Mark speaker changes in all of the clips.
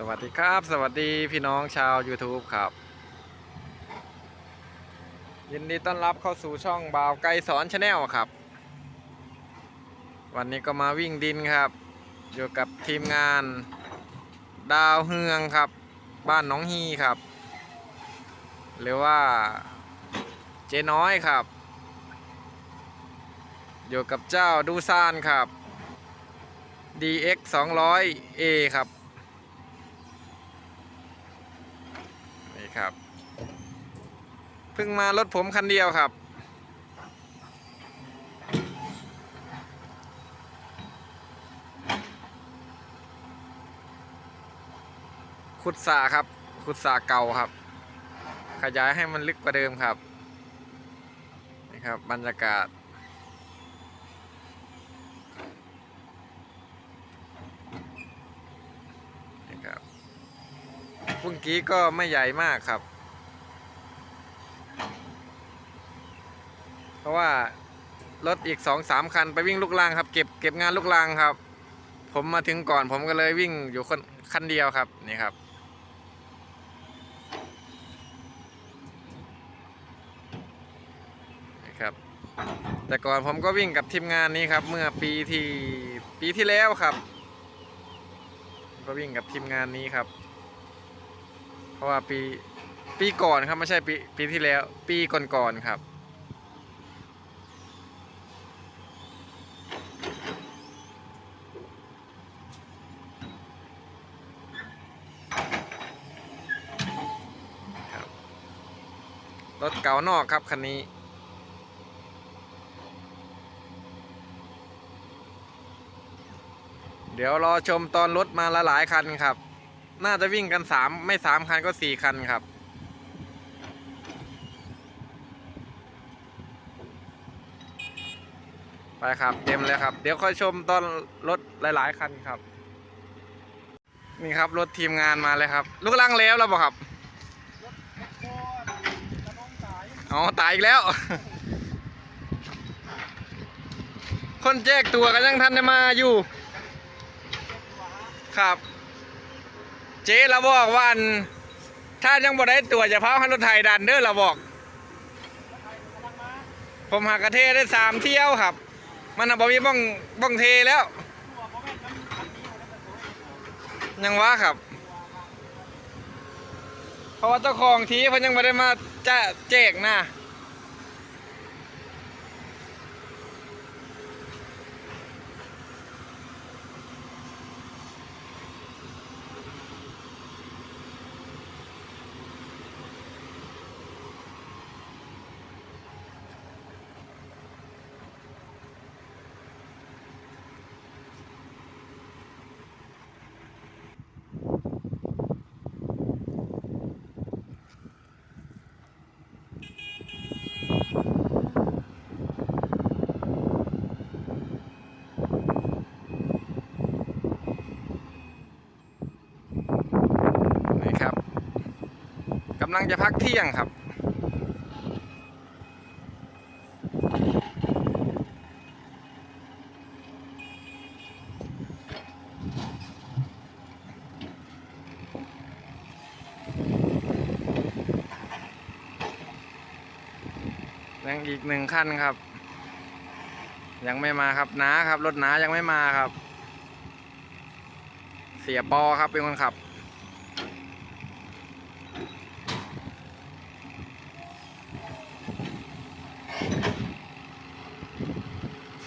Speaker 1: สวัสดีครับ สวัสดีพี่น้องชาว YouTube ครับ ยินดีต้อนรับเข้าสู่ช่องบ่าวไกลสอนชาแนลครับ วันนี้ก็มาวิ่งดินครับ อยู่กับทีมงาน ดาวเฮืองครับ บ้านน้องฮีครับ หรือว่าเจ๊น้อยครับ อยู่กับเจ้าดูซานครับ DX 200A ครับ ครับ เพิ่งมารถผมคันเดียวครับ ขุดสาครับ ขุดสาเก่าครับ ขยายให้มันลึกกว่าเดิมครับ นี่ครับบรรยากาศ นี่ครับ พุ่งกี้ก็ไม่ใหญ่มากครับ เพราะว่ารถอีกสองสามคันไปวิ่งลูกลังครับ เก็บเก็บงานลูกลังครับ ผมมาถึงก่อนผมก็เลยวิ่งอยู่คนคันเดียวครับนี่ครับนี่ครับ แต่ก่อนผมก็วิ่งกับทีมงานนี้ครับ เมื่อปีที่ปีที่แล้วครับ ก็วิ่งกับทีมงานนี้ครับ เพราะว่าปีปีก่อนครับไม่ใช่ปีปีที่แล้ว ปีก่อนๆครับครับ รถเก่านอกครับคันนี้เดี๋ยวรอชมตอนรถมาละหลายคันครับ น่าจะวิ่งกันสามไม่สามคันก็สี่คันครับ ไปครับเต็มเลยครับ เดี๋ยวค่อยชมตอนรถหลาย ๆ คันครับ นี่ครับรถทีมงานมาเลยครับ ลูกลังแล้วแล้วบอกครับอ๋อตายอีกแล้ว คนแจกตัวกันยังทันได้มาอยู่ ครับ เจ๊เราบอกว่าอันถ้ายังบ่ได้ตัวจะพาให้รถไทยดันเด้อเราบอก ผมหากระเทได้สามเที่ยวครับ มันอะบอมีบ้องบ้องเทแล้ว ยังว่าครับ เพราะว่าเจ้าของทีเพิ่นยังไม่ได้มาจะแจกนะำลังจะพักเที่ยงครับ ยังอีกหนึ่งขั้นครับ ยังไม่มาครับน้าครับ รถน้ายังไม่มาครับ เสียปอครับเป็นคนขับ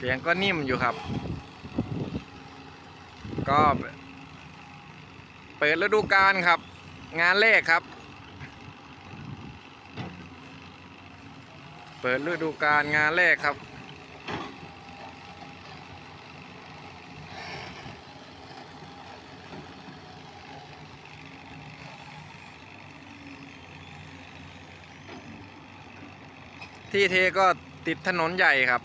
Speaker 1: เสียงก็นิ่มอยู่ครับ ก็เปิดฤดูกาลครับ งานแรกครับ เปิดฤดูกาลงานแรกครับ ที่เทก็ติดถนนใหญ่ครับ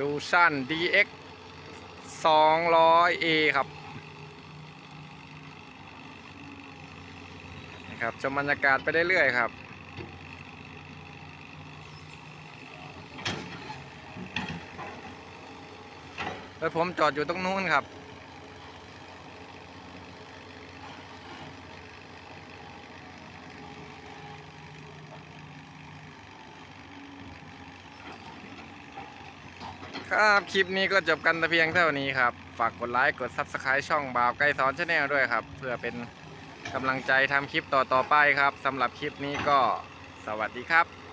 Speaker 1: ดูสั้น DX 200A ครับนะครับชมบรรยากาศไปเรื่อยๆครับรถผมจอดอยู่ตรงนู้นครับ ครับคลิปนี้ก็จบกันแต่เพียงเท่านี้ครับ ฝากกดไลค์กด Subscribe ช่องบ่าวไกลสอนชาแนลด้วยครับ เพื่อเป็นกำลังใจทำคลิปต่อๆไปครับสำหรับคลิปนี้ก็สวัสดีครับ